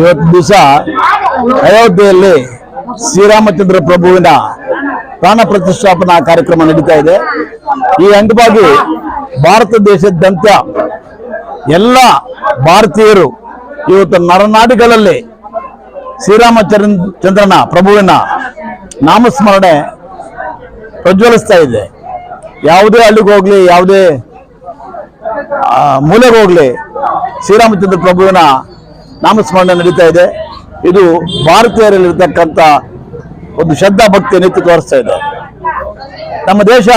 ಇವತ್ತು ದಿವಸ ಅಯೋಧ್ಯೆಯಲ್ಲಿ ಶ್ರೀರಾಮಚಂದ್ರ ಪ್ರಭುವಿನ ಪ್ರಾಣ ಪ್ರತಿಷ್ಠಾಪನಾ ಕಾರ್ಯಕ್ರಮ ನಡೀತಾ ಇದೆ. ಈ ಅಂಗವಾಗಿ ಭಾರತ ದೇಶದಂತ ಎಲ್ಲ ಭಾರತೀಯರು ಇವತ್ತು ನರನಾಡಿಗಳಲ್ಲಿ ಶ್ರೀರಾಮಚಂದ್ರನ ಚಂದ್ರನ ಪ್ರಭುವಿನ ನಾಮಸ್ಮರಣೆ ಪ್ರಜ್ವಲಿಸ್ತಾ ಇದೆ. ಯಾವುದೇ ಹಳ್ಳಿಗೆ ಹೋಗ್ಲಿ, ಯಾವುದೇ ಮೂಲೆಗೆ ಹೋಗ್ಲಿ, ಶ್ರೀರಾಮಚಂದ್ರ ಪ್ರಭುವಿನ ನಾಮಸ್ಮರಣೆ ನಡೀತಾ ಇದೆ. ಇದು ಭಾರತೀಯರಲ್ಲಿರ್ತಕ್ಕಂಥ ಒಂದು ಶ್ರದ್ಧಾ ಭಕ್ತಿ ಎತ್ತಿ ತೋರಿಸ್ತಾ ಇದೆ. ನಮ್ಮ ದೇಶ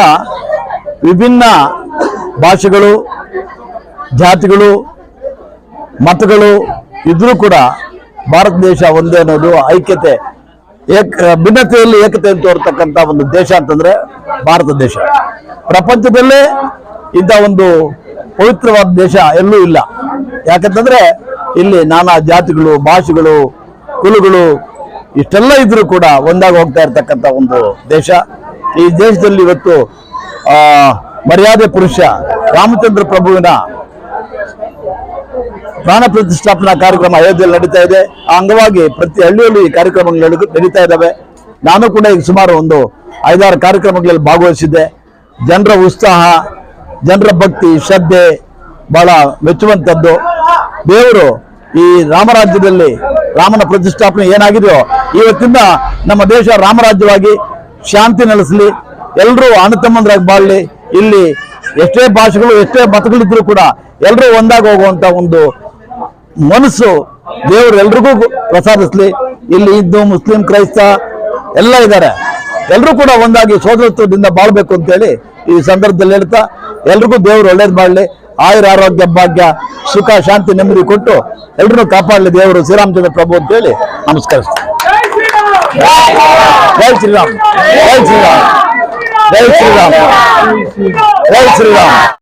ವಿಭಿನ್ನ ಭಾಷೆಗಳು, ಜಾತಿಗಳು, ಮತಗಳು ಇದ್ರೂ ಕೂಡ ಭಾರತ ದೇಶ ಒಂದೇ ಅನ್ನೋದು ಐಕ್ಯತೆ, ಏಕ, ಭಿನ್ನತೆಯಲ್ಲಿ ಏಕತೆಯನ್ನು ತೋರ್ತಕ್ಕಂಥ ಒಂದು ದೇಶ ಅಂತಂದ್ರೆ ಭಾರತ ದೇಶ. ಪ್ರಪಂಚದಲ್ಲೇ ಇಂಥ ಒಂದು ಪವಿತ್ರವಾದ ದೇಶ ಎಲ್ಲೂ ಇಲ್ಲ. ಯಾಕಂತಂದ್ರೆ ಇಲ್ಲಿ ನಾನಾ ಜಾತಿಗಳು, ಭಾಷೆಗಳು, ಕುಲಗಳು ಇಷ್ಟೆಲ್ಲ ಇದ್ರೂ ಕೂಡ ಒಂದಾಗಿ ಹೋಗ್ತಾ ಇರ್ತಕ್ಕಂಥ ಒಂದು ದೇಶ. ಈ ದೇಶದಲ್ಲಿ ಇವತ್ತು ಮರ್ಯಾದೆ ಪುರುಷ ರಾಮಚಂದ್ರ ಪ್ರಭುವಿನ ಪ್ರಾಣ ಪ್ರತಿಷ್ಠಾಪನಾ ಕಾರ್ಯಕ್ರಮ ಅಯೋಧ್ಯೆಯಲ್ಲಿ ನಡೀತಾ ಇದೆ. ಆ ಅಂಗವಾಗಿ ಪ್ರತಿ ಹಳ್ಳಿಯಲ್ಲಿ ಈ ಕಾರ್ಯಕ್ರಮಗಳು ನಡೆ- ನಡೀತಾ ಇದ್ದಾವೆ ನಾನು ಕೂಡ ಈಗ ಸುಮಾರು ಒಂದು ಐದಾರು ಕಾರ್ಯಕ್ರಮಗಳಲ್ಲಿ ಭಾಗವಹಿಸಿದ್ದೆ. ಜನರ ಉತ್ಸಾಹ, ಜನರ ಭಕ್ತಿ, ಶ್ರದ್ಧೆ ಬಹಳ ಮೆಚ್ಚುವಂಥದ್ದು. ದೇವರು ಈ ರಾಮರಾಜ್ಯದಲ್ಲಿ ರಾಮನ ಪ್ರತಿಷ್ಠಾಪನೆ ಏನಾಗಿದೆಯೋ ಇವತ್ತಿಂದ ನಮ್ಮ ದೇಶ ರಾಮರಾಜ್ಯವಾಗಿ ಶಾಂತಿ ನೆಲೆಸಲಿ ಎಲ್ಲರೂ ಅಣ್ಣತಮ್ಮಂದ್ರಾಗಿ ಬಾಳಲಿ ಇಲ್ಲಿ ಎಷ್ಟೇ ಭಾಷೆಗಳು, ಎಷ್ಟೇ ಮತಗಳಿದ್ರು ಕೂಡ ಎಲ್ಲರೂ ಒಂದಾಗಿ ಹೋಗುವಂತ ಒಂದು ಮನಸ್ಸು ದೇವರು ಎಲ್ರಿಗೂ ಪ್ರಸಾದಿಸ್ಲಿ. ಇಲ್ಲಿ ಹಿಂದೂ, ಮುಸ್ಲಿಂ, ಕ್ರೈಸ್ತ ಎಲ್ಲ ಇದ್ದಾರೆ. ಎಲ್ಲರೂ ಕೂಡ ಒಂದಾಗಿ ಸೋದರತ್ವದಿಂದ ಬಾಳ್ಬೇಕು ಅಂತೇಳಿ ಈ ಸಂದರ್ಭದಲ್ಲಿ ಹೇಳ್ತಾ, ಎಲ್ರಿಗೂ ದೇವರು ಒಳ್ಳೇದು ಮಾಡಲಿ. ಆಯುರ ಆರೋಗ್ಯ ಭಾಗ್ಯ ಸುಖ ಶಾಂತಿ ನೆಮ್ಮದಿ ಕೊಟ್ಟು ಎಲ್ರನ್ನೂ ಕಾಪಾಡಲಿ ದೇವರು ಶ್ರೀರಾಮಚಂದ್ರ ಪ್ರಭು ಅಂತೇಳಿ ನಮಸ್ಕರಿಸ್ತೀನಿ ಜೈ ಶ್ರೀರಾಮ್ ಜೈ ಶ್ರೀರಾಮ್ ಜೈ ಶ್ರೀರಾಮ್ ಜೈ ಶ್ರೀರಾಮ್